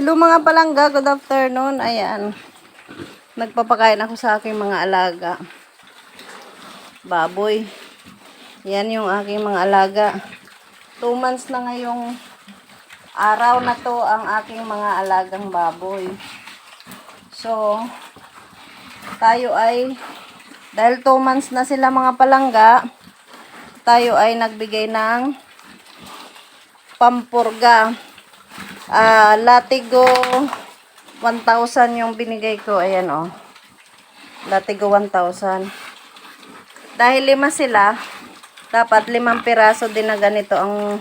Hello mga palangga, good afternoon. Ayan. Nagpapakain ako sa aking mga alaga. Baboy. Yan yung aking mga alaga. Two months na ngayong araw na to ang aking mga alagang baboy. So, tayo ay, dahil two months na sila mga palangga, tayo ay nagbigay ng pampurga. Ah, latigo 1,000 yung binigay ko. Ayan oh. Latigo 1,000. Dahil lima sila, dapat limang piraso din na ganito ang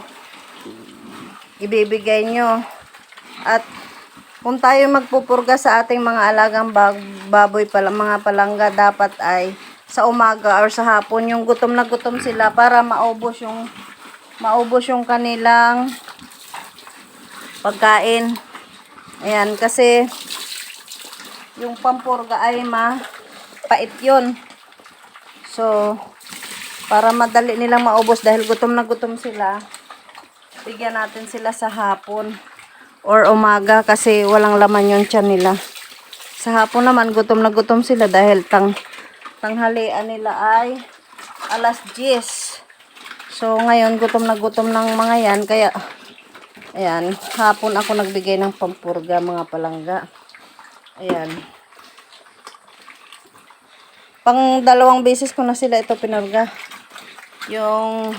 ibibigay nyo. At kung tayo magpupurga sa ating mga alagang baboy pala, mga palangga, dapat ay sa umaga or sa hapon, yung gutom na gutom sila para maubos yung maubos yung kanilang pagkain. Ayan, kasi yung pampurga ay mapait yun. So, para madali nilang maubos dahil gutom na gutom sila, bigyan natin sila sa hapon or umaga kasi walang laman yung tiyan nila. Sa hapon naman, gutom na gutom sila dahil tang tanghalian nila ay alas 10. So, ngayon, gutom na gutom ng mga yan. Kaya, ayan, hapon ako nagbigay ng pampurga, mga palangga. Ayan. Pang dalawang beses ko na sila ito pinurga. Yung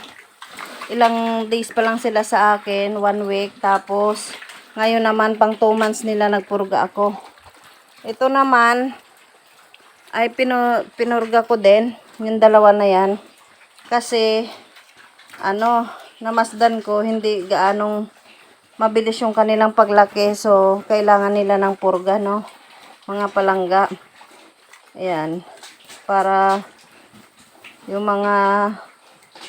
ilang days pa lang sila sa akin, one week. Tapos, ngayon naman, pang two months nila nagpurga ako. Ito naman, ay pinu pinurga ko din. Yung dalawa na yan. Kasi, ano, namasdan ko, hindi gaanong mabilis yung kanilang paglaki. So, kailangan nila ng purga, no? Mga palangga. Ayan. Para yung mga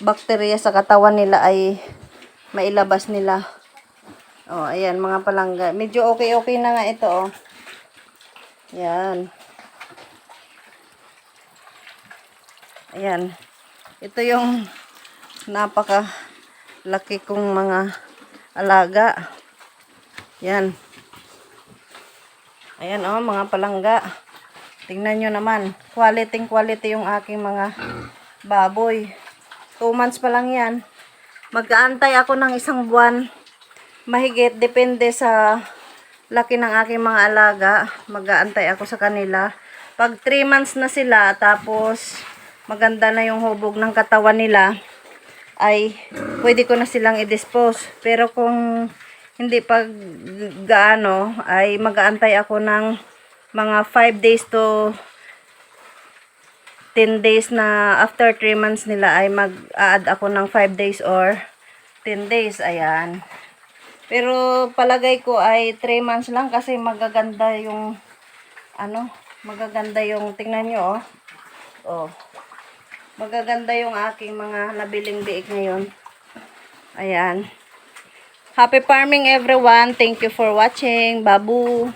bakterya sa katawan nila ay mailabas nila. Oh, ayan, mga palangga. Medyo okay-okay na nga ito, oh. Ayan. Ayan. Ito yung napaka laki kong mga alaga. Yan. Ayan oh, mga palangga. Tingnan nyo naman. Quality quality yung aking mga baboy. Two months pa lang yan. Mag-aantay ako ng isang buwan. Mahigit. Depende sa laki ng aking mga alaga. Mag-aantay ako sa kanila. Pag 3 months na sila, tapos maganda na yung hubog ng katawan nila, ay pwede ko na silang i-dispose. Pero kung hindi pag gaano, ay mag-aantay ako ng mga 5 days to 10 days na after 3 months nila ay mag-add ako ng 5 days or 10 days. Ayan. Pero palagay ko ay 3 months lang kasi magaganda yung ano, magaganda yung tingnan nyo oh. Oh. Magaganda yung aking mga nabiling biik ngayon. Ayan. Happy farming everyone. Thank you for watching. Babu.